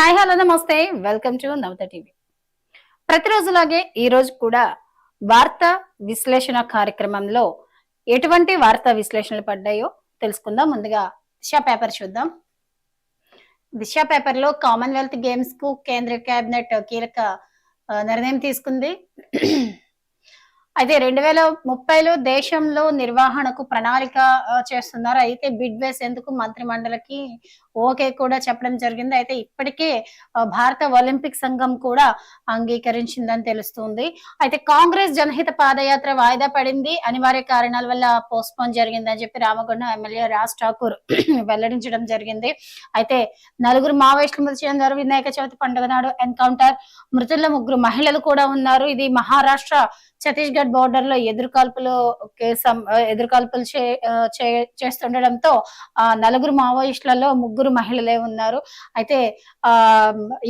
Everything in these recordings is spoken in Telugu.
హాయ్ హలో నమస్తే. Welcome to Navatha TV. ప్రతిరోజులాగే ఈ రోజు కూడా వార్తా విశ్లేషణ కార్యక్రమంలో ఎటువంటి వార్తా విశ్లేషణలు పడ్డాయో తెలుసుకుందాం. ముందుగా దిశ పేపర్ చూద్దాం. దిశ పేపర్లో కామన్వెల్త్ గేమ్స్కు కేంద్ర కేబినెట్ కీలక నిర్ణయం తీసుకుంది. అయితే రెండు వేల ముప్పైలో దేశంలో నిర్వహణకు ప్రణాళిక చేస్తున్నారు. అయితే బిడ్ వేసేందుకు మంత్రి మండలికి ఓకే కూడా చెప్పడం జరిగింది. అయితే ఇప్పటికే భారత ఒలింపిక్ సంఘం కూడా అంగీకరించిందని తెలుస్తుంది. అయితే కాంగ్రెస్ జనహిత పాదయాత్ర వాయిదా పడింది. అనివార్య కారణాల వల్ల పోస్ట్పోన్ జరిగిందని చెప్పి రామగుండం ఎమ్మెల్యే రాజ్ ఠాకూర్ వెల్లడించడం జరిగింది. అయితే నలుగురు మావోయిస్టులు మృతి చెందారు. వినాయక చవితి పండుగ నాడు ఎన్కౌంటర్ మృతుల్లో ముగ్గురు మహిళలు కూడా ఉన్నారు. ఇది మహారాష్ట్ర ఛత్తీస్గఢ్ బోర్డర్లో ఎదురుకాల్పులు సం- ఎదురుకాల్పులు చే- చే- చేస్తుండడంతో ఆ నలుగురు మావోయిస్టులలో ముగ్గురు ముగ్గురు మహిళలే ఉన్నారు. అయితే ఆ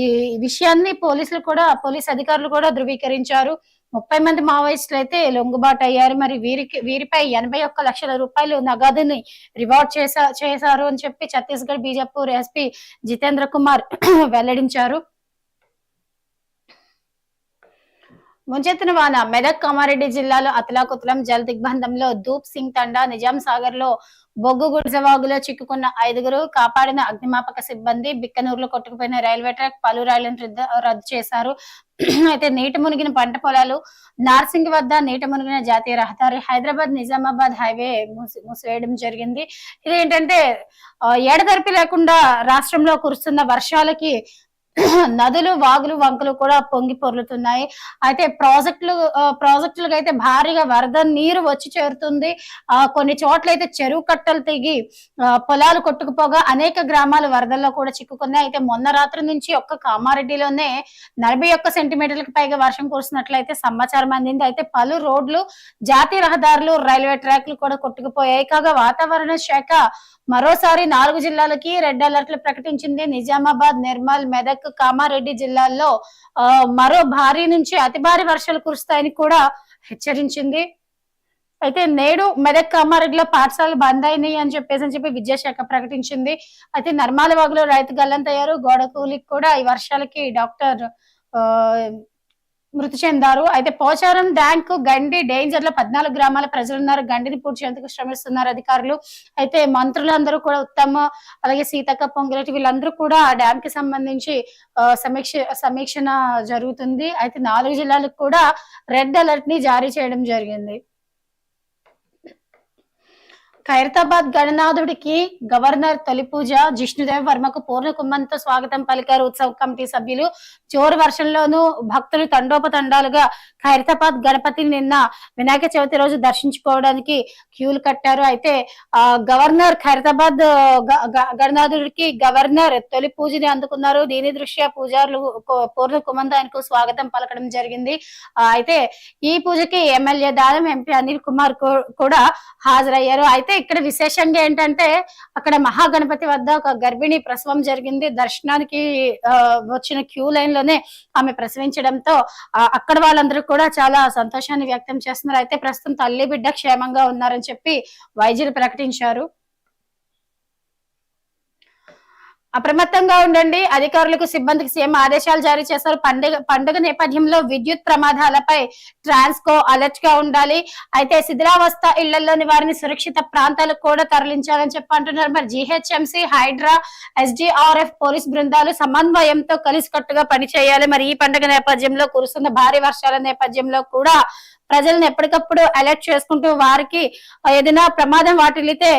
ఈ విషయాన్ని పోలీసులు కూడా పోలీస్ అధికారులు కూడా ధృవీకరించారు. ముప్పై మంది మావోయిస్టులు అయితే లొంగుబాటు అయ్యారు. మరి వీరికి వీరిపై ఎనభై ఒక్క లక్షల రూపాయలు నగదుని రివార్డ్ చేసా చేశారు అని చెప్పి ఛత్తీస్గఢ్ బీజాపూర్ ఎస్పీ జితేంద్ర కుమార్ వెల్లడించారు. ముంచెత్తిన వాన. మెదక్ కామారెడ్డి జిల్లాలో అతలాకుతలం జల దిగ్బంధంలో దూప్ సింగ్ తండా నిజాం సాగర్లో బొగ్గు గుడిజవాగులో చిక్కుకున్న ఐదుగురు కాపాడిన అగ్నిమాపక సిబ్బంది బిక్కనూరులో కొట్టుకుపోయిన రైల్వే ట్రాక్ పలు రైళ్ళను రద్దు రద్దు చేశారు. అయితే నీట మునిగిన పంట పొలాలు నార్సింగ్ వద్ద నీట మునిగిన జాతీయ రహదారి హైదరాబాద్ నిజామాబాద్ హైవే మూసివేయడం జరిగింది. ఇది ఏంటంటే ఆ, ఎడతెరిపి లేకుండా రాష్ట్రంలో కురుస్తున్న వర్షాలకి నదులు వాగులు వంకలు కూడా పొంగి పొర్లుతున్నాయి. అయితే ప్రాజెక్టులు ప్రాజెక్టులకు అయితే భారీగా వరద నీరు వచ్చి చేరుతుంది. ఆ కొన్ని చోట్ల అయితే చెరువు కట్టలు తెగి పొలాలు కొట్టుకుపోగా అనేక గ్రామాలు వరదల్లో కూడా చిక్కుకున్నాయి. అయితే మొన్న రాత్రి నుంచి ఒక్క కామారెడ్డిలోనే నలభై ఒక్క సెంటీమీటర్లకు పైగా వర్షం కురిసినట్లయితే సమాచారం అందింది. అయితే పలు రోడ్లు జాతీయ రహదారులు రైల్వే ట్రాక్లు కూడా కొట్టుకుపోయాయి. కాగా వాతావరణ శాఖ మరోసారి నాలుగు జిల్లాలకి రెడ్ అలర్ట్లు ప్రకటించింది నిజామాబాద్ నిర్మల్ మెదక్ కామారెడ్డి జిల్లాల్లో ఆ, మరో భారీ నుంచి అతి భారీ వర్షాలు కురుస్తాయని కూడా హెచ్చరించింది. అయితే నేడు మెదక్ కామారెడ్డిలో పాఠశాలలు బంద్ అయినాయి అని చెప్పేసి అని చెప్పి విద్యాశాఖ ప్రకటించింది. అయితే నర్మాల వాగులో రైతు గల్లంతయ్యారు. గోడ కూలికి కూడా ఈ వర్షాలకి డాక్టర్ ఆ, మృతి చెందారు. అయితే పోచారం డ్యాంక్ గండి డేంజర్లో పద్నాలుగు గ్రామాల ప్రజలున్నారు. గండిని పూర్తి చేసేందుకు శ్రమిస్తున్నారు అధికారులు. అయితే మంత్రులందరూ కూడా ఉత్తమ అలాగే సీతక్క పొంగిరెడ్డి వీళ్ళందరూ కూడా ఆ డ్యామ్కి సంబంధించి సమీక్ష సమీక్షణ జరుగుతుంది. అయితే నాలుగు జిల్లాలకు కూడా రెడ్ అలర్ట్ని జారీ చేయడం జరిగింది. ఖైరతాబాద్ గణనాథుడికి గవర్నర్ తొలి పూజ జిష్ణుదేవ్ వర్మకు పూర్ణ కుంభంతో స్వాగతం పలికారు ఉత్సవ కమిటీ సభ్యులు. జోరు వర్షంలోనూ భక్తులు తండోపతండాలుగా ఖైరతాబాద్ గణపతిని నిన్న వినాయక చవితి రోజు దర్శించుకోవడానికి క్యూలు కట్టారు. అయితే ఆ గవర్నర్ ఖైరతాబాద్ గణనాథుడికి గవర్నర్ తొలి పూజని అందుకున్నారు. దీని దృష్ట్యా పూజారులు పూర్ణ కుంభంతో ఆయనకు స్వాగతం పలకడం జరిగింది. అయితే ఈ పూజకి ఎమ్మెల్యే దానం ఎంపీ అనిల్ కుమార్ కూడా హాజరయ్యారు. అయితే ఇక్కడ విశేషంగా ఏంటంటే అక్కడ మహాగణపతి వద్ద ఒక గర్భిణి ప్రసవం జరిగింది. దర్శనానికి ఆ, వచ్చిన క్యూ లైన్లోనే ఆమె ప్రసవించడంతో అక్కడ వాళ్ళందరూ కూడా చాలా సంతోషాన్ని వ్యక్తం చేస్తున్నారు. అయితే ప్రస్తుతం తల్లి బిడ్డ క్షేమంగా ఉన్నారని చెప్పి వైద్యులు ప్రకటించారు. అప్రమత్తంగా ఉండండి. అధికారులకు సిబ్బందికి సీఎం ఆదేశాలు జారీ చేశారు పండుగ పండుగ నేపథ్యంలో విద్యుత్ ప్రమాదాలపై ట్రాన్స్కో అలర్ట్గా ఉండాలి. అయితే శిథిలావస్థ ఇళ్ళలోని వారిని సురక్షిత ప్రాంతాలకు కూడా తరలించాలని చెప్పి అంటున్నారు. మరి జిహెచ్ఎంసీ హైడ్రా ఎస్డిఆర్ఎఫ్ పోలీస్ బృందాలు సమన్వయంతో కలిసికట్టుగా పనిచేయాలి. మరి ఈ పండుగ నేపథ్యంలో కురుస్తున్న భారీ వర్షాల నేపథ్యంలో కూడా ప్రజలను ఎప్పటికప్పుడు అలర్ట్ చేసుకుంటూ వారికి ఏదైనా ప్రమాదం వాటిల్లితే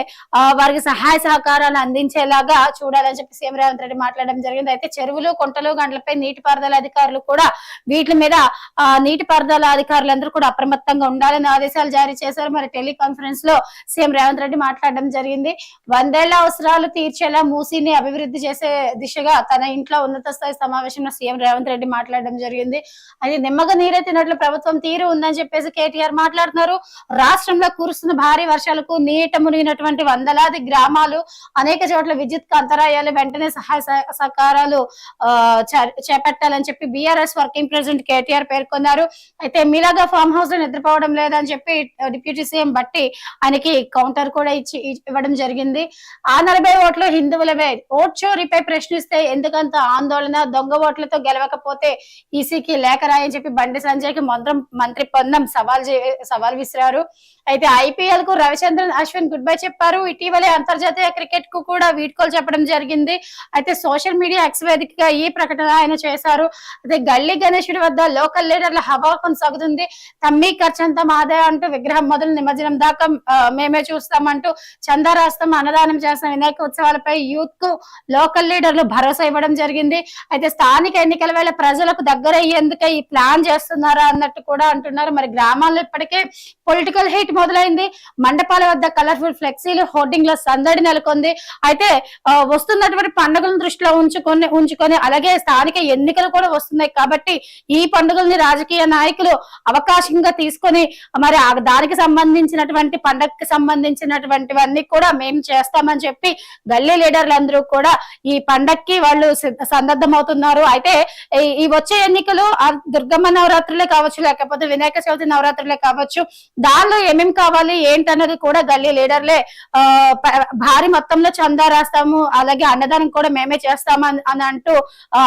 వారికి సహాయ సహకారాలు అందించేలాగా చూడాలని చెప్పి సీఎం రేవంత్ రెడ్డి మాట్లాడడం జరిగింది. అయితే చెరువులు కొంటలు గంటలపై నీటిపారుదల అధికారులు కూడా వీటి మీద నీటిపారుదల అధికారులందరూ కూడా అప్రమత్తంగా ఉండాలని ఆదేశాలు జారీ చేశారు. మరి టెలికాన్ఫరెన్స్లో సీఎం రేవంత్ రెడ్డి మాట్లాడడం జరిగింది. వందేళ్ళ అవసరాలు తీర్చేలా మూసీని అభివృద్ధి చేసే దిశగా తన ఇంట్లో ఉన్నత స్థాయి సమావేశంలో సీఎం రేవంత్ రెడ్డి మాట్లాడడం జరిగింది. అది నిమ్మగా తినట్లు ప్రభుత్వం తీరు ఉందని చెప్పేసి చెప్పేసి కేటీఆర్ మాట్లాడుతున్నారు. రాష్ట్రంలో కురుస్తున్న భారీ వర్షాలకు నీట మునిగినటువంటి వందలాది గ్రామాలు అనేక చోట్ల విద్యుత్ అంతరాయాలు వెంటనే సహాయ సహ- సహకారాలు చేపట్టాలని చెప్పి బీఆర్ఎస్ వర్కింగ్ ప్రెసిడెంట్ కేటీఆర్ పేర్కొన్నారు. అయితే మీలాగా ఫామ్ హౌస్లో నిద్రపోవడం లేదని చెప్పి డిప్యూటీ సీఎం బట్టి ఆయనకి కౌంటర్ కూడా ఇచ్చి ఇవ్వడం జరిగింది. ఆ నలభై ఓట్లు హిందువులవే ఓట్ చోరీపై ప్రశ్నిస్తే ఎందుకంత ఆందోళన దొంగ ఓట్లతో గెలవకపోతే ఈసీకి లేఖ రాయని చెప్పి బండి సంజయ్కి మంత్రం మంత్రి పొన్నం సవాల్ సవాల్ విసిరారు. అయితే ఐపీఎల్కు రవిచంద్రన్ అశ్విన్ గుడ్ బై చెప్పారు. ఇటీవలే అంతర్జాతీయ క్రికెట్కు కూడా వీడ్కోలు చెప్పడం జరిగింది. అయితే సోషల్ మీడియా ఎక్స్ వేదికగా ఈ ప్రకటన ఆయన చేశారు. అయితే గల్లీ గణేశుడి వద్ద లోకల్ లీడర్ల హవా కొనసాగుతుంది తమ్మి ఖర్చంతా మాదే అంటూ విగ్రహం మొదలు నిమజ్జనం దాకా మేమే చూస్తామంటూ చందా రాస్తాం అన్నదానం చేస్తాం వినాయక ఉత్సవాలపై యూత్కు లోకల్ లీడర్లు భరోసా ఇవ్వడం జరిగింది. అయితే స్థానిక ఎన్నికల వేళ ప్రజలకు దగ్గర అయ్యేందుకే ఈ ప్లాన్ చేస్తున్నారా అన్నట్టు కూడా అంటున్నారు. మరి గ్రామాల్లో ఇప్పటికే పొలిటికల్ హీట్ మొదలైంది. మండపాల వద్ద కలర్ఫుల్ ఫ్లెక్సీలు హోర్డింగ్లో సందడి నెలకొంది. అయితే వస్తున్నటువంటి పండుగలను దృష్టిలో ఉంచుకొని ఉంచుకొని అలాగే స్థానిక ఎన్నికలు కూడా వస్తున్నాయి. కాబట్టి ఈ పండుగల్ని రాజకీయ నాయకులు అవకాశంగా తీసుకొని మరి ఆ దానికి సంబంధించినటువంటి పండగకి సంబంధించినటువంటివన్నీ కూడా మేము చేస్తామని చెప్పి గల్లీ లీడర్లందరూ కూడా ఈ పండక్కి వాళ్ళు సిద్ధ- అవుతున్నారు అయితే ఈ- వచ్చే ఎన్నికలు దుర్గమ్మ నవరాత్రులే కావచ్చు లేకపోతే వినాయక చవితి నవరాత్రులే కావచ్చు. దానిలో ఏమేం కావాలి ఏంటన్నది కూడా గల్లీ లీడర్లే ఆ భారీ మొత్తంలో చందా రాస్తాము అలాగే అన్నదానం కూడా మేమే చేస్తాము అని- అంటూ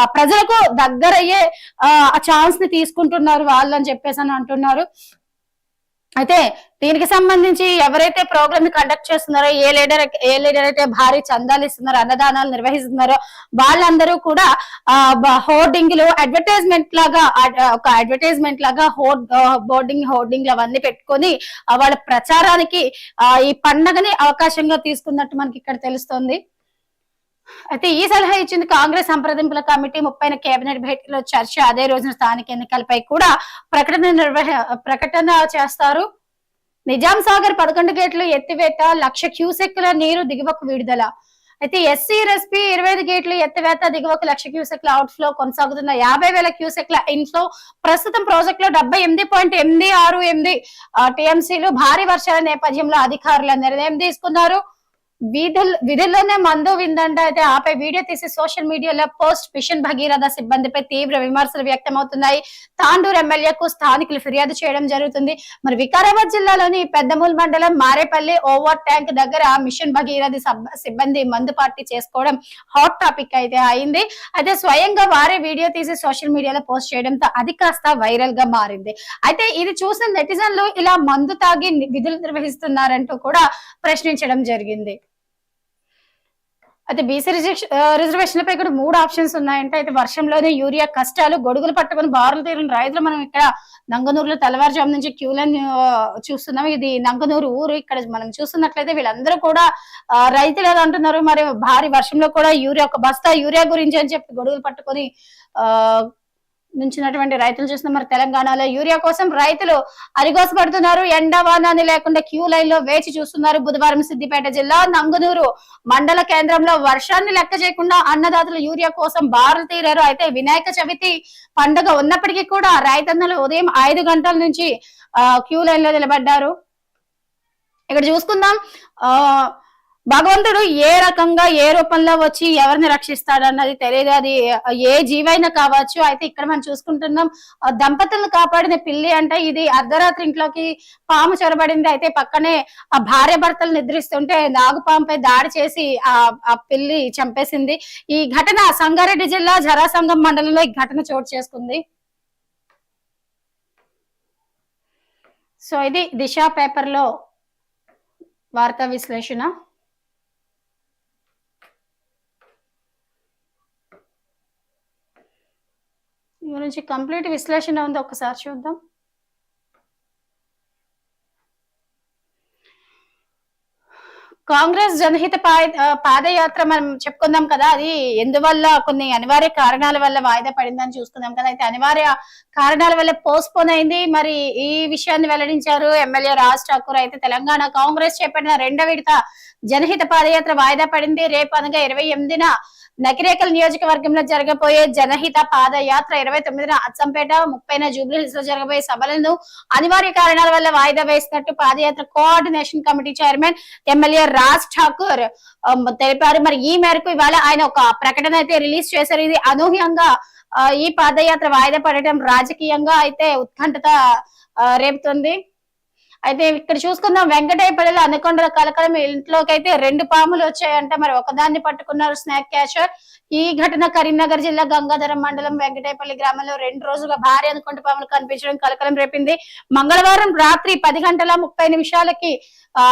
ప్రజలకు దగ్గరయ్యే ఆ ఛాన్స్ని తీసుకుంటున్నారు వాళ్ళు అని చెప్పేసి అని అంటున్నారు. అయితే దీనికి సంబంధించి ఎవరైతే ప్రోగ్రామ్ని కండక్ట్ చేస్తున్నారో ఏ లీడర్ ఏ లీడర్ అయితే భారీ చందాలు ఇస్తున్నారో అన్నదానాలు నిర్వహిస్తున్నారో వాళ్ళందరూ కూడా హోర్డింగ్లు అడ్వర్టైజ్మెంట్ లాగా ఒక అడ్వర్టైజ్మెంట్ లాగా హోర్డ్ బోర్డింగ్ హోర్డింగ్ అవన్నీ పెట్టుకొని వాళ్ళ ప్రచారానికి ఈ పండగని అవకాశంగా తీసుకున్నట్టు మనకి ఇక్కడ తెలుస్తోంది. అయితే ఈ సలహా ఇచ్చింది కాంగ్రెస్ సంప్రదింపుల కమిటీ. ముప్పై కేబినెట్ భేటీలో చర్చ అదే రోజున స్థానిక ఎన్నికలపై కూడా ప్రకటన నిర్వహ ప్రకటన చేస్తారు. నిజాం సాగర్ పదకొండు గేట్లు ఎత్తివేత లక్ష క్యూసెక్ల నీరు దిగువకు విడుదల. అయితే ఎస్సీ ఎస్పీ ఇరవై ఐదు గేట్లు ఎత్తివేత దిగువకు లక్ష క్యూసెక్ల అవుట్ ఫ్లో కొనసాగుతున్న యాభై వేల క్యూసెక్ల ఇన్ఫ్లో ప్రస్తుతం ప్రాజెక్ట్లో డెబ్బై ఎనిమిది పాయింట్ ఎనిమిది ఆరు ఎనిమిది టీఎంసీలు భారీ వర్షాల నేపథ్యంలో అధికారుల నిర్ణయం తీసుకున్నారు. వీధుల్లో విధుల్లోనే మందు విందంట అయితే ఆపై వీడియో తీసి సోషల్ మీడియాలో పోస్ట్ మిషన్ భగీరథ సిబ్బందిపై తీవ్ర విమర్శలు వ్యక్తమవుతున్నాయి. తాండూరు ఎమ్మెల్యేకు స్థానికులు ఫిర్యాదు చేయడం జరుగుతుంది. మరి వికారాబాద్ జిల్లాలోని పెద్దమూల్ మండలం మారేపల్లి ఓవర్ ట్యాంక్ దగ్గర మిషన్ భగీరథ సబ్- సిబ్బంది మందు పార్టీ చేసుకోవడం హాట్ టాపిక్ అయితే అయింది. అయితే స్వయంగా వారే వీడియో తీసి సోషల్ మీడియాలో పోస్ట్ చేయడంతో అది కాస్త వైరల్గా మారింది. అయితే ఇది చూసిన నెటిజన్లు ఇలా మందు తాగి విధులు నిర్వహిస్తున్నారంటూ కూడా ప్రశ్నించడం జరిగింది. అయితే బీసీ రిజర్వేషన్లపై కూడా మూడు ఆప్షన్స్ ఉన్నాయంటే అయితే వర్షంలోనే యూరియా కష్టాలు గొడుగులు పట్టుకొని బారులు తీరిన రైతులు మనం ఇక్కడ నంగనూరులో తెల్లవారుజాము నుంచి క్యూలను చూస్తున్నాం. ఇది నంగనూరు ఊరు. ఇక్కడ మనం చూస్తున్నట్లయితే వీళ్ళందరూ కూడా రైతులు ఏదో అంటున్నారు మరి భారీ వర్షంలో కూడా యూరియా ఒక బస్తా యూరియా గురించి అని చెప్పి గొడుగులు పట్టుకొని ఆ నుంచినటువంటి రైతులు చూస్తున్నాం మరి తెలంగాణలో యూరియా కోసం రైతులు అరిగోసపడుతున్నారు. ఎండ వానాన్ని లేకుండా క్యూ లైన్లో వేచి చూస్తున్నారు బుధవారం సిద్దిపేట జిల్లా నంగునూరు మండల కేంద్రంలో వర్షాన్ని లెక్క చేయకుండా అన్నదాతలు యూరియా కోసం బారులు తీరారు. అయితే వినాయక చవితి పండుగ ఉన్నప్పటికీ కూడా రైతన్నలు ఉదయం ఐదు గంటల నుంచి క్యూ లైన్లో నిలబడ్డారు. ఇక్కడ చూసుకుందాం. ఆ భగవంతుడు ఏ రకంగా ఏ రూపంలో వచ్చి ఎవరిని రక్షిస్తాడు అన్నది తెలియదు. అది ఏ జీవైనా కావచ్చు. అయితే ఇక్కడ మనం చూసుకుంటున్నాం ఆ దంపతులను కాపాడిన పిల్లి అంటే ఇది అర్ధరాత్రి ఇంట్లోకి పాము చొరబడింది. అయితే పక్కనే ఆ భార్య భర్తలు నిద్రిస్తుంటే నాగుపాముపై దాడి చేసి ఆ ఆ పిల్లి చంపేసింది. ఈ ఘటన సంగారెడ్డి జిల్లా జరాసంగం మండలంలో ఈ ఘటన చోటు చేసుకుంది. సో ఇది దిశ పేపర్లో వార్తా విశ్లేషణ. గురించి కంప్లీట్ విశ్లేషణ ఉంది? ఒకసారి చూద్దాం. కాంగ్రెస్ జనహిత పా- పాదయాత్ర మనం చెప్పుకుందాం కదా. అది ఎందువల్ల కొన్ని అనివార్య కారణాల వల్ల వాయిదా పడిందని చూసుకుందాం కదా. అయితే అనివార్య కారణాల వల్ల పోస్ట్ పోన్ అయింది. మరి ఈ విషయాన్ని వెల్లడించారు ఎమ్మెల్యే రాజ్ ఠాకూర్. అయితే తెలంగాణ కాంగ్రెస్ చేపట్టిన రెండో విడత జనహిత పాదయాత్ర వాయిదా పడింది. రేపు అనగా ఇరవై ఎనిమిదిన నకిరేకల్ నియోజకవర్గంలో జరగబోయే జనహిత పాదయాత్ర ఇరవై తొమ్మిదిన అచ్చంపేట ముప్పైన జూబ్లీహిల్స్లో జరగబోయే సభలను అనివార్య కారణాల వల్ల వాయిదా వేసినట్టు పాదయాత్ర coordination committee chairman MLA Raj Thakur తెలిపారు. మరి ఈ మేరకు ఇవాళ ఆయన ఒక ప్రకటన అయితే రిలీజ్ చేశారు. ఇది అనూహ్యంగా ఈ పాదయాత్ర వాయిదా పడటం రాజకీయంగా అయితే ఉత్కంఠత రేపుతుంది. అయితే ఇక్కడ చూసుకుందాం వెంకటేపల్లిలో అనుకొండ కలకలం ఇంట్లోకి అయితే రెండు పాములు వచ్చాయంట. మరి ఒకదాన్ని పట్టుకున్నారు స్నాక్ క్యాచర్ ఈ ఘటన కరీంనగర్ జిల్లా గంగాధరం మండలం వెంకటేపల్లి గ్రామంలో రెండు రోజులుగా భారీ అనుకొండ పాములు కనిపించడం కలకలం రేపింది. మంగళవారం రాత్రి పది గంటల ముప్పై నిమిషాలకి ఆ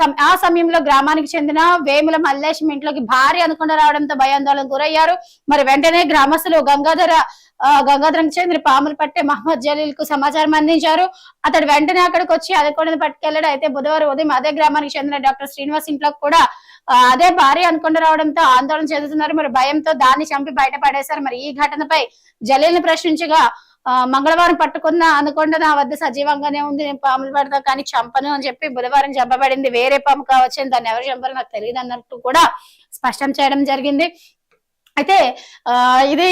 సమ- ఆ సమయంలో గ్రామానికి చెందిన వేముల మల్లేశం ఇంట్లోకి భారీ అనుకొండ రావడంతో భయాందోళనకు గురయ్యారు. మరి వెంటనే గ్రామస్తులు గంగాధర గంగాధరం చంద్ర పాములు పట్టే మహమ్మద్ జలీల్కు సమాచారం అందించారు. అతడు వెంటనే అక్కడికి వచ్చి అనుకొండను పట్టుకెళ్ళాడు అయితే బుధవారం ఉదయం అదే గ్రామానికి చెందిన డాక్టర్ శ్రీనివాస్ ఇంట్లోకి కూడా అదే భారీ అనుకొండ రావడంతో ఆందోళన చెందుతున్నారు. మరి భయంతో దాన్ని చంపి బయటపడేశారు. మరి ఈ ఘటనపై జలీల్ని ప్రశ్నించగా ఆ, మంగళవారం పట్టుకున్న అనుకొండ నా వద్ద సజీవంగానే ఉంది. నేను పాములు పడతా కానీ చంపను అని చెప్పి బుధవారం చంపబడింది. వేరే పాము కావచ్చు దాన్ని ఎవరు చంపరు నాకు తెలియదు అన్నట్టు కూడా స్పష్టం చేయడం జరిగింది. అయితే ఆ ఇది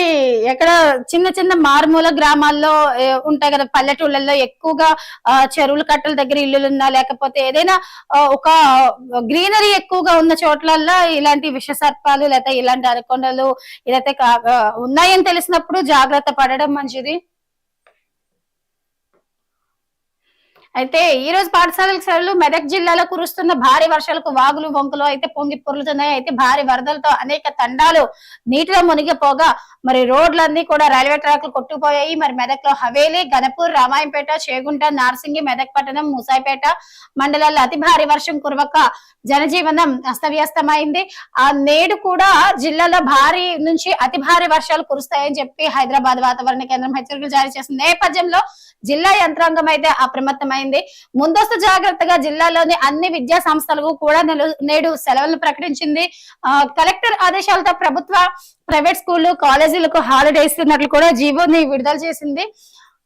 ఎక్కడ చిన్న చిన్న మారుమూల గ్రామాల్లో ఉంటాయి కదా పల్లెటూళ్ళల్లో ఎక్కువగా ఆ, చెరువుల కట్టల దగ్గర ఇల్లులు ఉన్నా లేకపోతే ఏదైనా ఒక గ్రీనరీ ఎక్కువగా ఉన్న చోట్లల్లో ఇలాంటి విష సర్పాలు లేకపోతే ఇలాంటి అరకొండలు ఇదైతే ఉన్నాయని తెలిసినప్పుడు జాగ్రత్త పడడం మంచిది. అయితే ఈ రోజు పాఠశాలల సెలవులు మెదక్ జిల్లాలో కురుస్తున్న భారీ వర్షాలకు వాగులు వంకులు అయితే పొంగి పొరులుతున్నాయి. అయితే భారీ వరదలతో అనేక తండాలు నీటిలో మునిగిపోగా మరి రోడ్లన్నీ కూడా రైల్వే ట్రాక్లు కొట్టుకుపోయాయి. మరి మెదక్లో హవేలి గణపూర్ రామాయంపేట చేగుంట నార్సింగి మెదక్ పట్టణం ముసాయిపేట మండలాల్లో అతి భారీ వర్షం కురవక జనజీవనం అస్తవ్యస్తమైంది. ఆ నేడు కూడా జిల్లాలో భారీ నుంచి అతి భారీ వర్షాలు కురుస్తాయని చెప్పి హైదరాబాద్ వాతావరణ కేంద్రం హెచ్చరికలు జారీ చేసిన నేపథ్యంలో జిల్లా యంత్రాంగం అయితే అప్రమత్తమైంది. ముందస్తు జాగ్రత్తగా జిల్లాలోని అన్ని విద్యా సంస్థలకు కూడా నేడు సెలవులు ప్రకటించింది. ఆ, కలెక్టర్ ఆదేశాలతో ప్రభుత్వ ప్రైవేట్ స్కూళ్ళు కాలేజీలకు హాలిడే ఇస్తున్నట్లు కూడా జీవోని విడుదల చేసింది.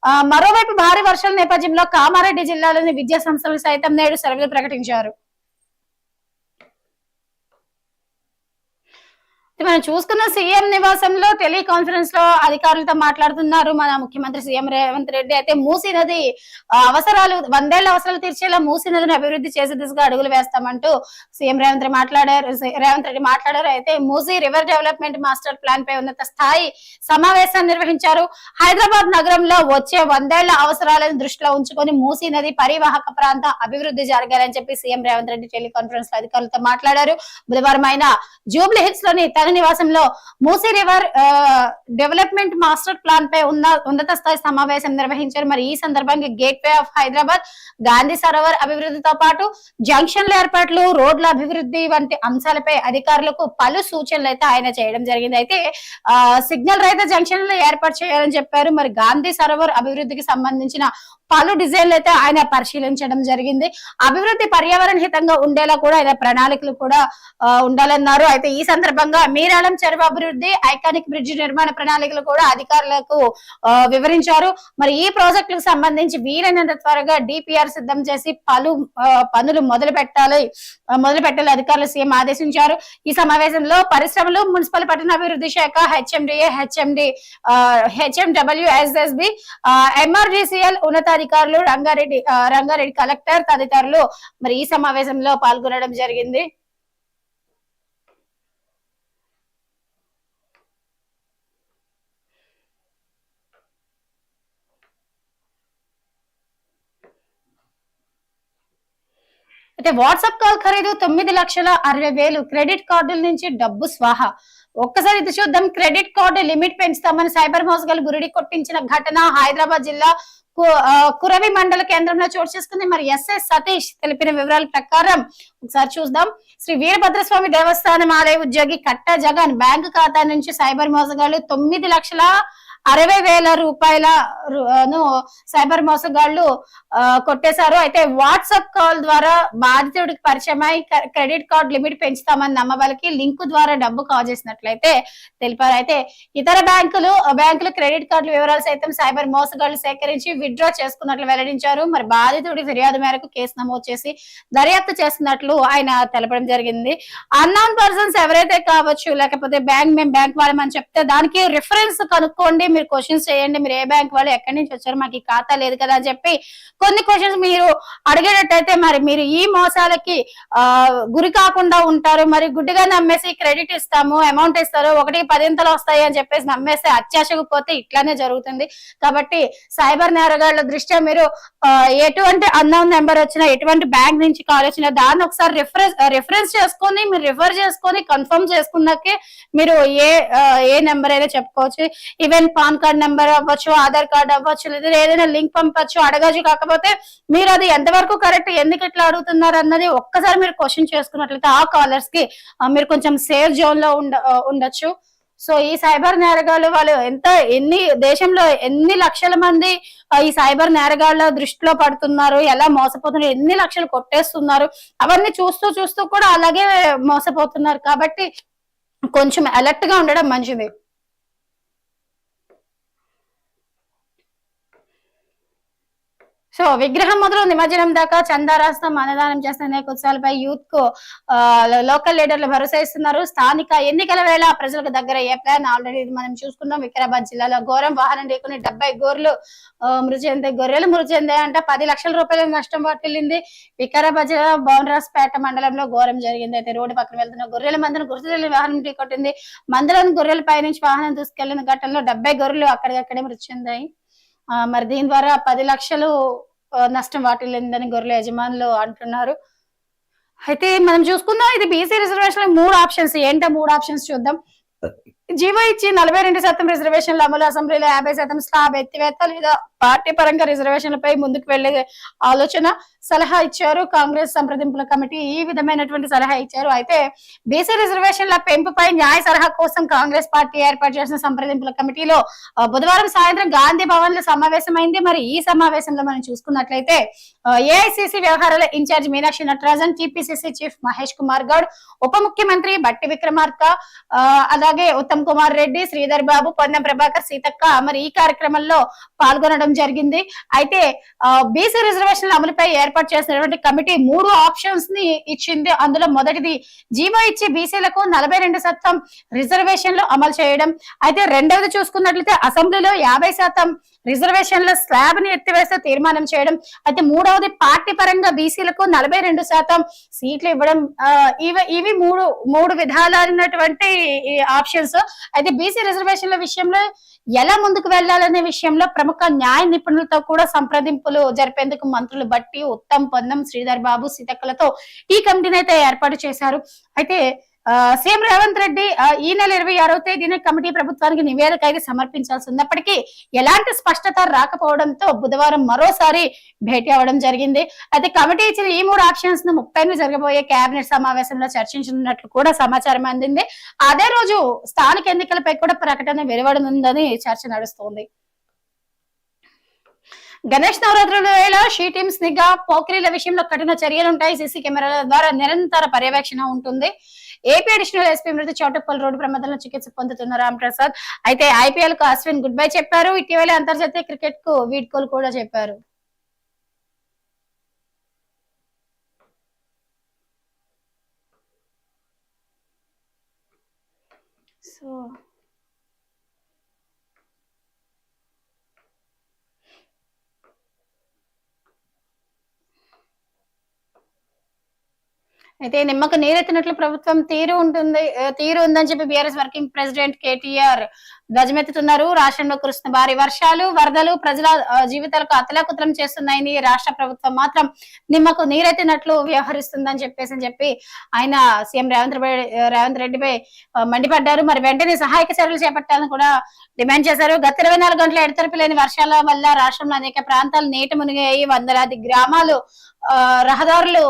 ఆ, మరోవైపు భారీ వర్షాల నేపథ్యంలో కామారెడ్డి జిల్లాలోని విద్యా సంస్థలు సైతం నేడు సెలవులు ప్రకటించారు. మనం చూసుకున్న సీఎం నివాసంలో టెలికాన్ఫరెన్స్లో అధికారులతో మాట్లాడుతున్నారు మన ముఖ్యమంత్రి సీఎం రేవంత్ రెడ్డి. అయితే మూసీ నది అవసరాలు వందేళ్ళ అవసరాలు తీర్చేలా మూసీ నదిని అభివృద్ధి చేసే దిశగా అడుగులు వేస్తామంటూ సీఎం రేవంత్ రెడ్డి మాట్లాడారు. రేవంత్ రెడ్డి మాట్లాడారు. అయితే Musi river development master plan పై ఉన్నత స్థాయి సమావేశాన్ని నిర్వహించారు. హైదరాబాద్ నగరంలో వచ్చే వందేళ్ళ అవసరాలను దృష్టిలో ఉంచుకొని మూసీ నది పరివాహక ప్రాంతం అభివృద్ధి జరగాలని చెప్పి సీఎం రేవంత్ రెడ్డి టెలికాన్ఫరెన్స్లో అధికారులతో మాట్లాడారు. బుధవారం ఆయన జూబ్లీ హిల్స్లోని తన నివాసంలో Musi river development master plan పై ఉన్న ఉన్నత స్థాయి సమావేశం నిర్వహించారు. మరి ఈ సందర్భంగా gateway of Hyderabad Gandhi Sarovar అభివృద్ధితో పాటు జంక్షన్ల ఏర్పాట్లు రోడ్ల అభివృద్ధి వంటి అంశాలపై అధికారులకు పలు సూచనలు అయితే ఆయన చేయడం జరిగింది. అయితే సిగ్నల్ రహిత జంక్షన్లు ఏర్పాటు చేయాలని చెప్పారు. మరి గాంధీ సరోవర్ అభివృద్ధికి సంబంధించిన పలు డిజైన్లు అయితే ఆయన పరిశీలించడం జరిగింది. అభివృద్ధి పర్యావరణ హితంగా ఉండేలా కూడా ఆయన ప్రణాళికలు కూడా ఉండాలన్నారు. అయితే ఈ సందర్భంగా మీరాళం చెరువు అభివృద్ధి ఐకానిక్ బ్రిడ్జ్ నిర్మాణ ప్రణాళికలు కూడా అధికారులకు వివరించారు. మరి ఈ ప్రాజెక్టులకు సంబంధించి వీలైనంత త్వరగా డిపిఆర్ సిద్ధం చేసి పలు పనులు మొదలు పెట్టాలి మొదలు పెట్టాలి అధికారులు సీఎం ఆదేశించారు. ఈ సమావేశంలో పరిశ్రమలు మున్సిపల్ పట్టణాభివృద్ధి శాఖ HMDA HMD HMW SSB MRDCL ఉన్నతాధికారులు రంగారెడ్డి రంగారెడ్డి కలెక్టర్ తదితరులు మరి ఈ సమావేశంలో పాల్గొనడం జరిగింది. అయితే వాట్సాప్ కాల్ ఖరీదు తొమ్మిది లక్షల అరవై వేలు. క్రెడిట్ కార్డుల నుంచి డబ్బు స్వాహా. ఒక్కసారి ఇది చూద్దాం. క్రెడిట్ కార్డు లిమిట్ పెంచుతామని సైబర్ మోసగాలు గురిడి కొట్టించిన ఘటన హైదరాబాద్ జిల్లా కురవి మండల కేంద్రంలో చోటు చేసుకుంది. మరి ఎస్ఎస్ సతీష్ తెలిపిన వివరాల ప్రకారం ఒకసారి చూద్దాం. శ్రీ వీరభద్రస్వామి దేవస్థానం ఆలయ ఉద్యోగి కట్ట జగన్ బ్యాంకు ఖాతా నుంచి సైబర్ మోసగాళ్ళు తొమ్మిది లక్షల అరవై వేల రూపాయల ను సైబర్ మోసగాళ్ళు కొట్టేశారు. అయితే వాట్సాప్ కాల్ ద్వారా బాధితుడికి పరిచయమై అయి క్రెడిట్ కార్డ్ లిమిట్ పెంచుతామని నమ్మవాళ్ళకి లింక్ ద్వారా డబ్బు కాల్ చేసినట్లయితే తెలిపారు. అయితే ఇతర బ్యాంకులు బ్యాంకులు క్రెడిట్ కార్డుల వివరాలు సైతం సైబర్ మోసగాళ్ళు సేకరించి విత్డ్రా చేసుకున్నట్లు వెల్లడించారు. మరి బాధితుడి ఫిర్యాదు మేరకు కేసు నమోదు చేసి దర్యాప్తు చేస్తున్నట్లు ఆయన తెలపడం జరిగింది. అన్నోన్ పర్సన్స్ ఎవరైతే కావచ్చు లేకపోతే బ్యాంక్ మేము బ్యాంక్ వాళ్ళమని చెప్తే దానికి రిఫరెన్స్ కనుక్కోండి. మీరు క్వశ్చన్స్ చేయండి. మీరు ఏ బ్యాంక్ వాళ్ళు ఎక్కడి నుంచి వచ్చారు? మాకు ఖాతా లేదు కదా అని చెప్పి కొన్ని క్వశ్చన్స్ మీరు అడిగేటట్టయితే మరి మీరు ఈ మోసాలకి ఆ గురి కాకుండా ఉంటారు. మరి గుడ్డిగా నమ్మేసి క్రెడిట్ ఇస్తాము అమౌంట్ ఇస్తారు ఒకటి పదింతలు వస్తాయి అని చెప్పేసి నమ్మేస్తే అత్యాశకు పోతే ఇట్లానే జరుగుతుంది. కాబట్టి సైబర్ నేరగాళ్ళ దృష్ట్యా మీరు ఎటువంటి అన్నౌన్ నెంబర్ వచ్చినా ఎటువంటి బ్యాంక్ నుంచి కాల్ వచ్చినా దాన్ని ఒకసారి రిఫరెన్స్ రిఫరెన్స్ చేసుకొని మీరు రిఫర్ చేసుకొని కన్ఫర్మ్ చేసుకున్నాకే మీరు ఏ ఏ నెంబర్ అయినా చెప్పుకోవచ్చు. ఈవెన్ పాన్ కార్డ్ నెంబర్ అవ్వచ్చు ఆధార్ కార్డ్ అవ్వచ్చు లేదా ఏదైనా లింక్ పంపచ్చు అడగచ్చు కాకపోతే మీరు అది ఎంతవరకు కరెక్ట్ ఎందుకు ఇట్లా అడుగుతున్నారు అన్నది ఒక్కసారి మీరు క్వశ్చన్ చేసుకున్నట్లయితే ఆ కాలర్స్కి మీరు కొంచెం సేఫ్ జోన్లో ఉండ ఉండొచ్చు. సో ఈ సైబర్ నేరగాళ్ళు వాళ్ళు ఎంత ఎన్ని దేశంలో ఎన్ని లక్షల మంది ఈ సైబర్ నేరగాళ్ళ దృష్టిలో పడుతున్నారు ఎలా మోసపోతున్నారు ఎన్ని లక్షలు కొట్టేస్తున్నారు అవన్నీ చూస్తూ చూస్తూ కూడా అలాగే మోసపోతున్నారు. కాబట్టి కొంచెం అలర్ట్గా ఉండడం మంచిది. సో విగ్రహం మొదలు నిమజ్జనం దాకా చందారాస్తం అన్నదానం చేస్తున్న అనేక ఉత్సవాలపై యూత్కు ఆ, లోకల్ లీడర్లు భరోసా ఇస్తున్నారు. స్థానిక ఎన్నికల వేళ ప్రజలకు దగ్గర ఏ ప్లాన్ ఆల్రెడీ మనం చూసుకున్నాం. వికారాబాద్ జిల్లాలో ఘోరం వాహనం ఢీకొని డెబ్బై గోర్లు మృతి చెందాయి. గొర్రెలు మృతి చెందాయి అంటే. పది లక్షల రూపాయల నష్టం వాటిల్లింది. వికారాబాద్ జిల్లా బౌనరాజ్పేట మండలంలో ఘోరం జరిగింది. అయితే రోడ్డు పక్కన వెళ్తున్న గొర్రెల మందను గుర్తు వాహనం ఢీకొట్టింది. మందలను గొర్రెల పై నుంచి వాహనం తీసుకెళ్ళిన ఘటనలో డెబ్బై గొర్రెలు అక్కడికక్కడే మృతి చెందాయి. మరి దీని ద్వారా పది లక్షలు నష్టం వాటిల్లిందని గొర్రెల యజమానులు అంటున్నారు. అయితే మనం చూసుకుందాం ఇది బీసీ రిజర్వేషన్ మూడు ఆప్షన్స్ ఏంటో మూడు ఆప్షన్స్ చూద్దాం. జీవో ఇచ్చి నలభై రెండు శాతం రిజర్వేషన్ల అమలు అసెంబ్లీలో యాభై శాతం స్లాబ్ ఎత్తివేత లేదా పార్టీ పరంగా రిజర్వేషన్లపై ముందుకు వెళ్ళే ఆలోచన సలహా ఇచ్చారు కాంగ్రెస్ సంప్రదింపుల కమిటీ. ఈ విధమైనటువంటి సలహా ఇచ్చారు. అయితే బీసీ రిజర్వేషన్ల పెంపుపై న్యాయ సలహా కోసం కాంగ్రెస్ పార్టీ ఏర్పాటు చేసిన సంప్రదింపుల కమిటీలో బుధవారం సాయంత్రం గాంధీ భవన్లో సమావేశమైంది. మరి ఈ సమావేశంలో మనం చూసుకున్నట్లయితే ఏఐసిసి వ్యవహారాల incharge Meenakshi Natarajan TPCC chief Mahesh Kumar Goud ఉప ముఖ్యమంత్రి బట్టి విక్రమార్క అలాగే ఉత్తమ కుమార్ రెడ్డి శ్రీధర్ బాబు పొన్నం ప్రభాకర్ సీతక్క మరి ఈ కార్యక్రమంలో పాల్గొనడం జరిగింది. అయితే బీసీ రిజర్వేషన్ల అమలుపై ఏర్పాటు చేసినటువంటి కమిటీ మూడు ఆప్షన్స్ని ఇచ్చింది. అందులో మొదటిది జీవో ఇచ్చి బీసీలకు నలభై రెండు శాతం రిజర్వేషన్లు అమలు చేయడం. అయితే రెండవది చూసుకున్నట్లయితే అసెంబ్లీలో యాభై శాతం రిజర్వేషన్ల స్లాబ్ని ఎత్తివేస్తే తీర్మానం చేయడం. అయితే మూడవది పార్టీ పరంగా బీసీలకు నలభై రెండు శాతం సీట్లు ఇవ్వడం ఇవి ఇవి మూడు మూడు విధాలైనటువంటి ఆప్షన్స్. అయితే బీసీ రిజర్వేషన్ల విషయంలో ఎలా ముందుకు వెళ్ళాలనే విషయంలో ప్రముఖ న్యాయ నిపుణులతో కూడా సంప్రదింపులు జరిపేందుకు మంత్రులు బట్టి ఉత్తమ్ పొన్నం శ్రీధర్ బాబు సీతక్కలతో ఈ కమిటీని అయితే ఏర్పాటు చేశారు. అయితే సీఎం రేవంత్ రెడ్డి ఈ నెల ఇరవై ఆరవ తేదీన కమిటీ ప్రభుత్వానికి నివేదిక అయితే సమర్పించాల్సి ఉన్నప్పటికీ ఎలాంటి స్పష్టత రాకపోవడంతో బుధవారం మరోసారి భేటీ అవ్వడం జరిగింది. అయితే కమిటీ ఇచ్చిన ఈ మూడు ఆప్షన్స్ను ముప్పై జరగబోయే కేబినెట్ సమావేశంలో చర్చించనున్నట్లు కూడా సమాచారం అందింది. అదే రోజు స్థానిక ఎన్నికలపై కూడా ప్రకటన వెలువడనుందని చర్చ నడుస్తోంది. గణేష్ నవరాత్రుల వేళ షీ టీమ్స్ నిఘా పోకిరీల విషయంలో కఠిన చర్యలు ఉంటాయి. సీసీ కెమెరాల ద్వారా నిరంతర పర్యవేక్షణ ఉంటుంది. ఏపీ అడిషనల్ ఎస్పీ మృతి చౌటప్పల్ రోడ్డు ప్రమాదంలో చికిత్స పొందుతున్న రామ్ ప్రసాద్. అయితే ఐపీఎల్కు అశ్విన్ గుడ్ బై చెప్పారు. ఇటీవల అంతర్జాతీయ క్రికెట్కు వీడ్కోలు కూడా చెప్పారు. సో అయితే నిమ్మకు నీరెత్తినట్లు ప్రభుత్వం తీరు ఉంటుంది తీరు ఉందని చెప్పి బీఆర్ఎస్ వర్కింగ్ ప్రెసిడెంట్ కేటీఆర్ ధ్వజమెత్తుతున్నారు. రాష్ట్రంలో కురుస్తున్న భారీ వర్షాలు వరదలు ప్రజల జీవితాలకు అతలాకుతలం చేస్తున్నాయని రాష్ట్ర ప్రభుత్వం మాత్రం నిమ్మకు నీరెత్తినట్లు వ్యవహరిస్తుందని చెప్పేసి అని చెప్పి ఆయన సీఎం రేవంత్ రెడ్డి రేవంత్ రెడ్డిపై మండిపడ్డారు. మరి వెంటనే సహాయక చర్యలు చేపట్టాలని కూడా డిమాండ్ చేశారు. గత ఇరవై నాలుగు గంటల ఎడతెరపు లేని వర్షాల వల్ల రాష్ట్రంలో అనేక ప్రాంతాలు నీట మునిగాయి. వందలాది గ్రామాలు రహదారులు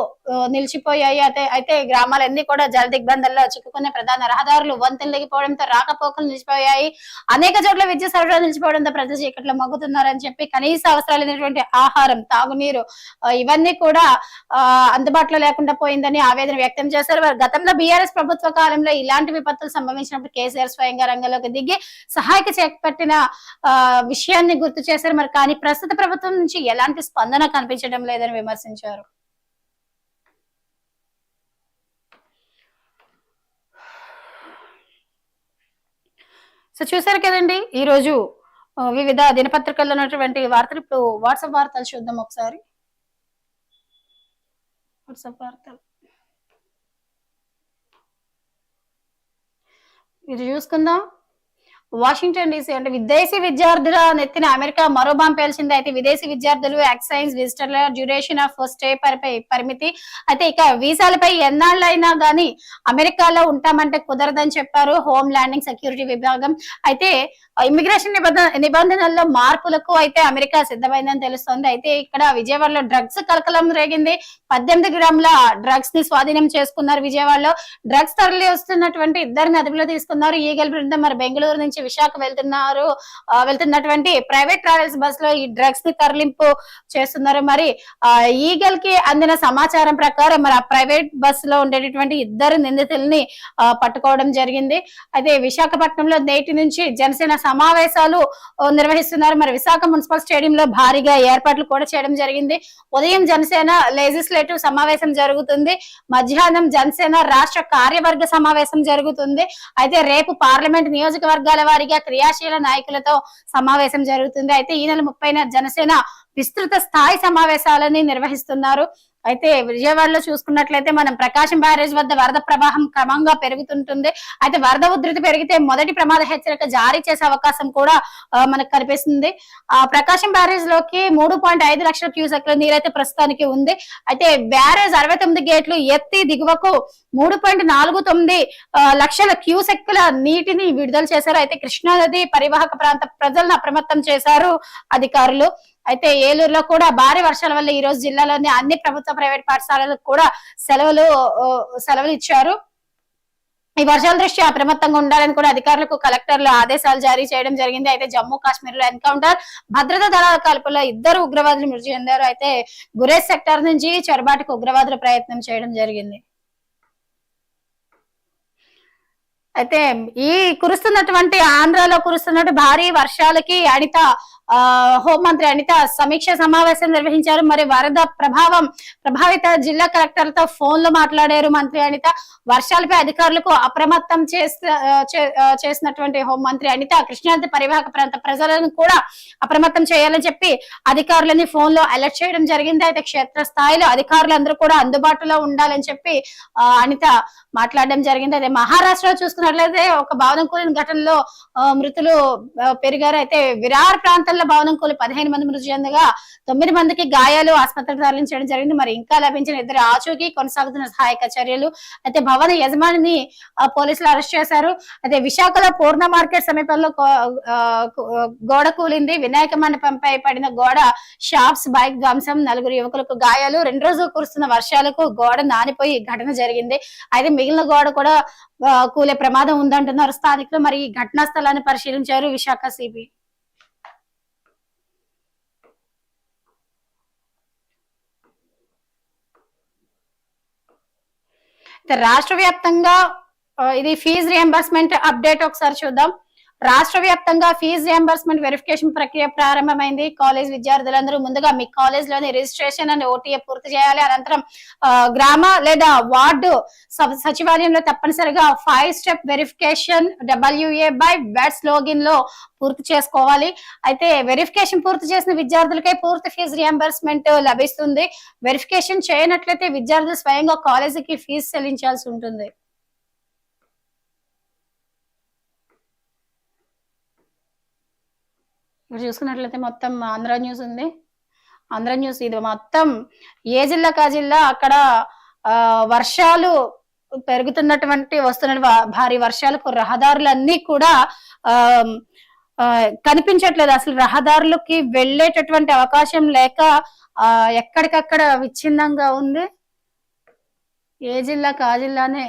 నిలిచిపోయాయి. అయితే అయితే గ్రామాలన్నీ కూడా జల దిగ్బంధంలో చిక్కుకునే ప్రధాన రహదారులు వంతెలు దిగిపోవడంతో రాకపోకలు నిలిచిపోయాయి. అనేక చోట్ల విద్యుత్ సరఫరా నిలిచిపోవడంతో ప్రజలు చీకట్లో మగ్గుతున్నారని చెప్పి కనీస అవసరాలైనటువంటి ఆహారం తాగునీరు ఇవన్నీ కూడా ఆ, అందుబాటులో లేకుండా పోయిందని ఆవేదన వ్యక్తం చేశారు. వారు గతంలో బీఆర్ఎస్ ప్రభుత్వ కాలంలో ఇలాంటి విపత్తులు సంభవించినప్పుడు కేసీఆర్ స్వయంగా రంగంలోకి దిగి సహాయక చేపట్టిన ఆ, విషయాన్ని గుర్తు చేశారు. మరి కానీ ప్రస్తుత ప్రభుత్వం నుంచి ఎలాంటి స్పందన కనిపించడం లేదని విమర్శించారు? సో చూసారు కదండి ఈరోజు వివిధ దినపత్రికల్లో ఉన్నటువంటి వార్తలు ఇప్పుడు వాట్సాప్ వార్తలు చూద్దాం ఒకసారి. వాట్సాప్ వార్తలు. ఇది చూసుకుందాం. వాషింగ్టన్ డీసీ అంటే విదేశీ విద్యార్థుల నెత్తిన అమెరికా మరో బాంబు పేల్చింది. అయితే విదేశీ విద్యార్థులు ఎక్సైజ్ విజిటర్ల డ్యూరేషన్ ఆఫ్ స్టే పై పరిమితి. అయితే ఇక వీసాలపై ఎన్నాళ్ళైనా గానీ అమెరికాలో ఉంటామంటే కుదరదని చెప్పారు హోమ్ ల్యాండింగ్ సెక్యూరిటీ విభాగం. అయితే ఇమిగ్రేషన్ నిబంధన నిబంధనల్లో మార్పులకు అయితే అమెరికా సిద్ధమైందని తెలుస్తోంది. అయితే ఇక్కడ విజయవాడలో డ్రగ్స్ కలకలం రేగింది. పద్దెనిమిది గ్రాముల డ్రగ్స్ని స్వాధీనం చేసుకున్నారు విజయవాడలో. డ్రగ్స్ తరలి వస్తున్నటువంటి ఇద్దరిని అదుపులో తీసుకున్నారు. ఈగల బృందం మరి బెంగళూరు నుంచి విశాఖ వెళ్తున్నారు. వెళ్తున్నటువంటి ప్రైవేట్ ట్రావెల్స్ బస్లో ఈ డ్రగ్స్ని తరలింపు చేస్తున్నారు. మరి ఆ ఈగల్కి అందిన సమాచారం ప్రకారం మరి ఆ ప్రైవేట్ బస్లో ఉండేటటువంటి ఇద్దరు నిందితుల్ని పట్టుకోవడం జరిగింది. అయితే విశాఖపట్నంలో నేటి నుంచి జనసేన సమావేశాలు నిర్వహిస్తున్నారు. మరి విశాఖ మున్సిపల్ స్టేడియం లో భారీగా ఏర్పాట్లు కూడా చేయడం జరిగింది. ఉదయం జనసేన లెజిస్లేటివ్ సమావేశం జరుగుతుంది. మధ్యాహ్నం జనసేన రాష్ట్ర కార్యవర్గ సమావేశం జరుగుతుంది. అయితే రేపు పార్లమెంట్ నియోజకవర్గాల వారిగా క్రియాశీల నాయకులతో సమావేశం జరుగుతుంది. అయితే ఈ నెల ముప్పైన జనసేన విస్తృత స్థాయి సమావేశాలని నిర్వహిస్తున్నారు. అయితే విజయవాడలో చూసుకున్నట్లయితే మనం ప్రకాశం బ్యారేజ్ వద్ద వరద ప్రవాహం క్రమంగా పెరుగుతుంటుంది. అయితే వరద ఉధృతి పెరిగితే మొదటి ప్రమాద హెచ్చరిక జారీ చేసే అవకాశం కూడా మనకు కనిపిస్తుంది. ఆ ప్రకాశం బ్యారేజ్లోకి మూడు పాయింట్ ఐదు లక్షల క్యూసెక్ల నీరైతే ప్రస్తుతానికి ఉంది. అయితే బ్యారేజ్ అరవై తొమ్మిది గేట్లు ఎత్తి దిగువకు మూడు పాయింట్ నాలుగు తొమ్మిది లక్షల క్యూసెక్ల నీటిని విడుదల చేశారు. అయితే కృష్ణానది పరివాహక ప్రాంత ప్రజలను అప్రమత్తం చేశారు అధికారులు. అయితే ఏలూరులో కూడా భారీ వర్షాల వల్ల ఈ రోజు జిల్లాలోని అన్ని ప్రభుత్వ ప్రైవేట్ పాఠశాలలకు కూడా సెలవులు సెలవులు ఇచ్చారు. ఈ వర్షాల దృష్ట్యా అప్రమత్తంగా ఉండాలని కూడా అధికారులకు కలెక్టర్లు ఆదేశాలు జారీ చేయడం జరిగింది. అయితే జమ్మూ కాశ్మీర్లో ఎన్కౌంటర్ భద్రతా దళాల కాల్పులో ఇద్దరు ఉగ్రవాదులు మృతి చెందారు. అయితే గురేజ్ సెక్టార్ నుంచి చొరబాటుకు ఉగ్రవాదులు ప్రయత్నం చేయడం జరిగింది. అయితే ఈ కురుస్తున్నటువంటి ఆంధ్రాలో కురుస్తున్నటువంటి భారీ వర్షాలకి అనిత హోంమంత్రి అనిత సమీక్ష సమావేశం నిర్వహించారు. మరి వరద ప్రభావం ప్రభావిత జిల్లా కలెక్టర్లతో ఫోన్లో మాట్లాడారు మంత్రి అనిత. వర్షాలపై అధికారులకు అప్రమత్తం చేసినటువంటి హోంమంత్రి అనిత కృష్ణానది పరివాహక ప్రాంత ప్రజలను కూడా అప్రమత్తం చేయాలని చెప్పి అధికారులని ఫోన్లో అలర్ట్ చేయడం జరిగింది. అయితే క్షేత్ర స్థాయిలో అధికారులందరూ కూడా అందుబాటులో ఉండాలని చెప్పి అనిత మాట్లాడడం జరిగింది. అదే మహారాష్ట్రలో చూసుకున్నట్లయితే ఒక భవనం కూలిన ఘటనలో మృతులు పెరిగారు. అయితే విరార్ ప్రాంతంలో భవనం కూలి పదిహేను మంది మృతి చెందగా తొమ్మిది మందికి గాయాలు ఆసుపత్రికి తరలించడం జరిగింది. మరి ఇంకా లభించిన ఇద్దరు ఆచూకీ కొనసాగుతున్న సహాయక చర్యలు అయితే భవన యజమానిని పోలీసులు అరెస్ట్ చేశారు. అయితే విశాఖలో పూర్ణ మార్కెట్ సమీపంలో గోడ కూలింది. వినాయక మండపంపై పడిన గోడ షాప్స్ బైక్ ధ్వంసం నలుగురు యువకులకు గాయాలు. రెండు రోజులు కురుస్తున్న వర్షాలకు గోడ నానిపోయి ఘటన జరిగింది. అయితే మిగిలిన గోడ కూడా కూలే ప్రమాదం ఉందంటున్నారు స్థానికులు. మరి ఈ ఘటనా స్థలాన్ని పరిశీలించారు విశాఖ సిబి. రాష్ట్ర వ్యాప్తంగా ఇది ఫీజు రియంబర్స్మెంట్ అప్డేట్ ఒకసారి చూద్దాం. రాష్ట్ర వ్యాప్తంగా ఫీజు రియంబర్స్మెంట్ వెరిఫికేషన్ ప్రక్రియ ప్రారంభమైంది. కాలేజ్ విద్యార్థులందరూ ముందుగా మీ కాలేజ్లోని రిజిస్ట్రేషన్ అండ్ ఓటీఏ పూర్తి చేయాలి. అనంతరం గ్రామ లేదా వార్డు సబ్- సచివాలయంలో తప్పనిసరిగా five step verification WA by vets లోగిన్లో పూర్తి చేసుకోవాలి. అయితే వెరిఫికేషన్ పూర్తి చేసిన విద్యార్థులకే పూర్తి ఫీజు రియంబర్స్మెంట్ లభిస్తుంది. వెరిఫికేషన్ చేయనట్లయితే విద్యార్థులు స్వయంగా కాలేజీకి ఫీజు చెల్లించాల్సి ఉంటుంది. ఇక్కడ చూసుకున్నట్లయితే మొత్తం ఆంధ్ర న్యూస్ ఉంది. ఆంధ్ర న్యూస్ ఇది మొత్తం ఏ జిల్లాకా జిల్లా అక్కడ ఆ, వర్షాలు పెరుగుతున్నటువంటి వస్తున్న భారీ వర్షాలకు రహదారులన్నీ కూడా ఆ కనిపించట్లేదు. అసలు రహదారులకి వెళ్ళేటటువంటి అవకాశం లేక ఎక్కడికక్కడ విచ్ఛిన్నంగా ఉంది. ఏ జిల్లాకు ఆ జిల్లానే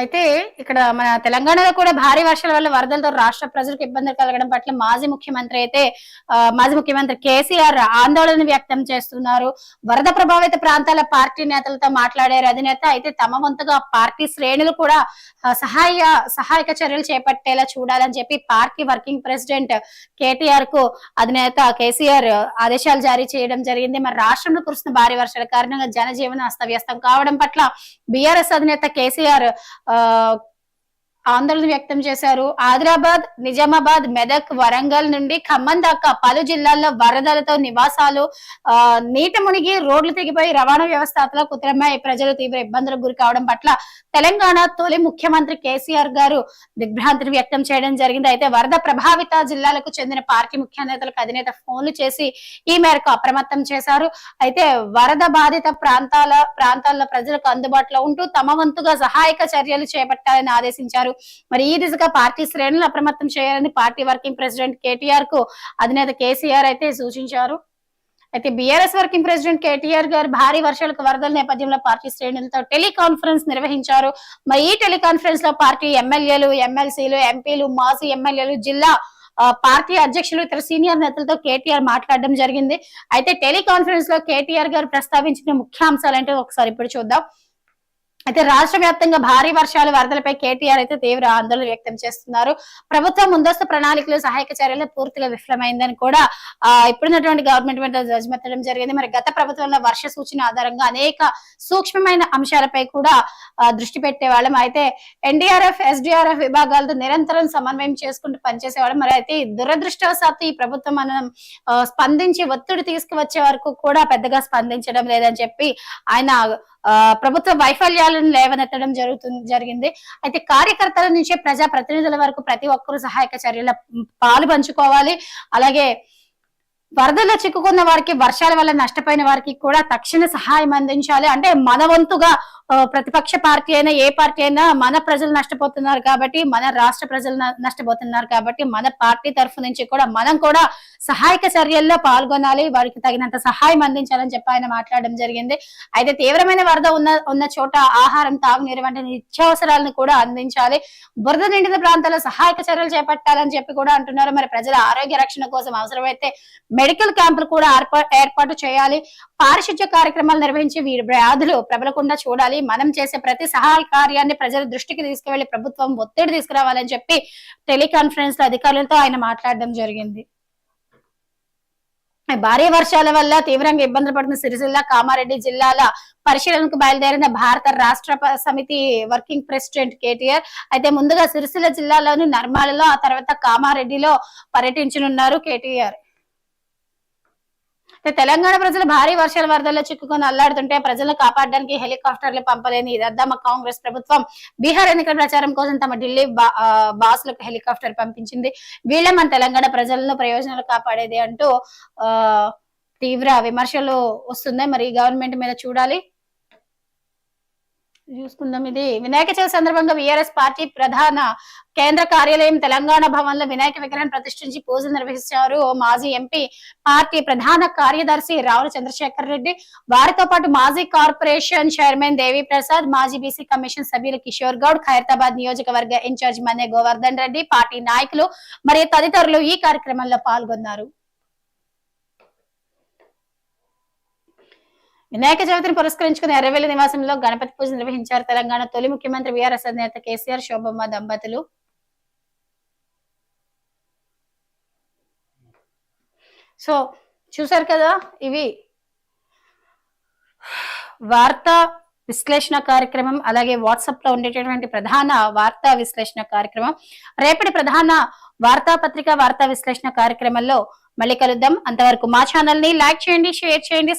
అయితే ఇక్కడ మన తెలంగాణలో కూడా భారీ వర్షాల వల్ల వరదలతో రాష్ట్ర ప్రజలకు ఇబ్బందులు కలగడం పట్ల మాజీ ముఖ్యమంత్రి అయితే మాజీ ముఖ్యమంత్రి కేసీఆర్ ఆందోళన వ్యక్తం చేస్తున్నారు. వరద ప్రభావిత ప్రాంతాల పార్టీ నేతలతో మాట్లాడారు అధినేత. అయితే తమ వంతుగా పార్టీ శ్రేణులు కూడా సహాయ సహాయక చర్యలు చేపట్టేలా చూడాలని చెప్పి పార్టీ వర్కింగ్ ప్రెసిడెంట్ కేటీఆర్కు అధినేత కేసీఆర్ ఆదేశాలు జారీ చేయడం జరిగింది. మరి రాష్ట్రంలో కురుస్తున్న భారీ వర్షాల కారణంగా జనజీవనం అస్తవ్యస్తం కావడం పట్ల బీఆర్ఎస్ అధినేత కేసీఆర్ ఆ ఆందోళన వ్యక్తం చేశారు. ఆదిలాబాద్ నిజామాబాద్ మెదక్ వరంగల్ నుండి ఖమ్మం దాకా పలు జిల్లాల్లో వరదలతో నివాసాలు ఆ నీట మునిగి రోడ్లు తెగిపోయి రవాణా వ్యవస్థ అతలకుతలమై ప్రజలు తీవ్ర ఇబ్బందులకు గురి కావడం పట్ల తెలంగాణ తొలి ముఖ్యమంత్రి కేసీఆర్ గారు దిగ్భ్రాంతిని వ్యక్తం చేయడం జరిగింది. అయితే వరద ప్రభావిత జిల్లాలకు చెందిన పార్టీ ముఖ్య నేతలకు అధినేత ఫోన్లు చేసి ఈ మేరకు అప్రమత్తం చేశారు. అయితే వరద బాధిత ప్రాంతాల ప్రాంతాల్లో ప్రజలకు అందుబాటులో ఉంటూ తమ వంతుగా సహాయక చర్యలు చేపట్టాలని ఆదేశించారు. మరి ఈ దిశగా పార్టీ శ్రేణులు అప్రమత్తం చేయాలని పార్టీ వర్కింగ్ ప్రెసిడెంట్ కేటీఆర్కు అధినేత కేసీఆర్ అయితే సూచించారు. అయితే బీఆర్ఎస్ వర్కింగ్ ప్రెసిడెంట్ కేటీఆర్ గారు భారీ వర్షాలకు వరదల నేపథ్యంలో పార్టీ శ్రేణులతో టెలికాన్ఫరెన్స్ నిర్వహించారు. మరి ఈ టెలికాన్ఫరెన్స్లో పార్టీ ఎమ్మెల్యేలు ఎమ్మెల్సీలు ఎంపీలు మాజీ ఎమ్మెల్యేలు జిల్లా పార్టీ అధ్యక్షులు ఇతర సీనియర్ నేతలతో కేటీఆర్ మాట్లాడడం జరిగింది. అయితే టెలికాన్ఫరెన్స్లో కేటీఆర్ గారు ప్రస్తావించిన ముఖ్యాంశాలు అంశాలంటే ఒకసారి ఇప్పుడు చూద్దాం. అయితే రాష్ట్ర వ్యాప్తంగా భారీ వర్షాలు వరదలపై కేటీఆర్ అయితే తీవ్ర ఆందోళన వ్యక్తం చేస్తున్నారు. ప్రభుత్వం ముందస్తు ప్రణాళికలు సహాయక చర్యలు పూర్తిగా విఫలమైందని కూడా ఆ ఇప్పుడున్నటువంటి గవర్నమెంట్ మీద ధ్వజమెత్తడం జరిగింది. మరి గత ప్రభుత్వంలో వర్ష సూచన ఆధారంగా అనేక సూక్ష్మమైన అంశాలపై కూడా దృష్టి పెట్టేవాళ్ళం. అయితే ఎన్డీఆర్ఎఫ్ ఎస్డిఆర్ఎఫ్ విభాగాలతో నిరంతరం సమన్వయం చేసుకుంటూ పనిచేసేవాళ్ళం. మరి అయితే దురదృష్టవశాత్తు ఈ ప్రభుత్వం మనం స్పందించి ఒత్తిడి తీసుకువచ్చే వరకు కూడా పెద్దగా స్పందించడం లేదని చెప్పి ఆయన ఆ, ప్రభుత్వ వైఫల్యాలను లేవనెత్తడం జరుగుతుంది జరిగింది. అయితే కార్యకర్తల నుంచి ప్రజా ప్రతినిధుల వరకు ప్రతి ఒక్కరూ సహాయక చర్యల పాలు పంచుకోవాలి. అలాగే వరదల్లో చిక్కుకున్న వారికి వర్షాల వల్ల నష్టపోయిన వారికి కూడా తక్షణ సహాయం అందించాలి. అంటే మన వంతుగా ప్రతిపక్ష పార్టీ అయినా ఏ పార్టీ అయినా మన ప్రజలు నష్టపోతున్నారు కాబట్టి మన రాష్ట్ర ప్రజలు నష్టపోతున్నారు కాబట్టి మన పార్టీ తరఫు నుంచి కూడా మనం కూడా సహాయక చర్యల్లో పాల్గొనాలి వారికి తగినంత సహాయం అందించాలని చెప్పి ఆయన మాట్లాడడం జరిగింది. అయితే తీవ్రమైన వరద ఉన్న ఉన్న చోట ఆహారం తాగునీరు వంటి నిత్యావసరాలను కూడా అందించాలి. బురద నిండిన ప్రాంతాల్లో సహాయక చర్యలు చేపట్టాలని చెప్పి కూడా అంటున్నారు. మరి ప్రజల ఆరోగ్య రక్షణ కోసం అవసరమైతే మెడికల్ క్యాంపులు కూడా ఏర్పా- ఏర్పాటు చేయాలి. పారిశుధ్య కార్యక్రమాలు నిర్వహించి వీరి వ్యాధులు ప్రబలకుండా చూడాలి. మనం చేసే ప్రతి సహాయ కార్యాన్ని ప్రజల దృష్టికి తీసుకువెళ్ళి ప్రభుత్వం ఒత్తిడి తీసుకురావాలని చెప్పి టెలికాన్ఫరెన్స్లో అధికారులతో ఆయన మాట్లాడడం జరిగింది. భారీ వర్షాల వల్ల తీవ్రంగా ఇబ్బందులు పడుతున్న సిరిసిల్ల కామారెడ్డి జిల్లాల పరిశీలనకు బయలుదేరిన భారత రాష్ట్ర సమితి వర్కింగ్ ప్రెసిడెంట్ కేటీఆర్ అయితే ముందుగా సిరిసిల్ల జిల్లాలోని నర్మాలలో ఆ తర్వాత కామారెడ్డిలో పర్యటించనున్నారు కేటీఆర్. తెలంగాణ ప్రజలు భారీ వర్షాల వరదల్లో చిక్కుకొని అల్లాడుతుంటే ప్రజలను కాపాడడానికి హెలికాప్టర్లు పంపలేని ఇది కాంగ్రెస్ ప్రభుత్వం. బీహార్ ఎన్నికల ప్రచారం కోసం తమ ఢిల్లీ బా- బాసులకు హెలికాప్టర్ పంపించింది. వీళ్ళే మన తెలంగాణ ప్రజలను ప్రయోజనాలు కాపాడేది అంటూ తీవ్ర విమర్శలు వస్తున్నాయి. మరి గవర్నమెంట్ మీద చూడాలి. చూసుకుందాం. ఇది వినాయక చవితి సందర్భంగా విఆర్ఎస్ పార్టీ ప్రధాన కేంద్ర కార్యాలయం తెలంగాణ భవన్లో వినాయక విగ్రహాన్ని ప్రతిష్ఠించి పూజలు నిర్వహించారు. మాజీ ఎంపీ పార్టీ ప్రధాన కార్యదర్శి రావుల చంద్రశేఖర్ రెడ్డి. వారితో పాటు మాజీ కార్పొరేషన్ చైర్మన్ దేవి ప్రసాద్ మాజీ బీసీ కమిషన్ సభ్యులు కిషోర్ గౌడ్ ఖైరతాబాద్ నియోజకవర్గ ఇన్ఛార్జ్ మనే గోవర్ధన్ రెడ్డి పార్టీ నాయకులు మరియు తదితరులు ఈ కార్యక్రమంలో పాల్గొన్నారు. వినాయక చవితిని పురస్కరించుకుని ఎర్రవెల్లి నివాసంలో గణపతి పూజ నిర్వహించారు తెలంగాణ తొలి ముఖ్యమంత్రి విఆర్ఎస్ అధినేత కేసీఆర్ శోభమ్మ దంపతులు. సో చూసారు కదా ఇవి వార్తా విశ్లేషణ కార్యక్రమం అలాగే వాట్సాప్లో ఉండేటటువంటి ప్రధాన వార్తా విశ్లేషణ కార్యక్రమం. రేపటి ప్రధాన వార్తాపత్రిక వార్తా విశ్లేషణ కార్యక్రమంలో మళ్ళీ కలుద్దాం. అంతవరకు మా ఛానల్ని లైక్ చేయండి షేర్ చేయండి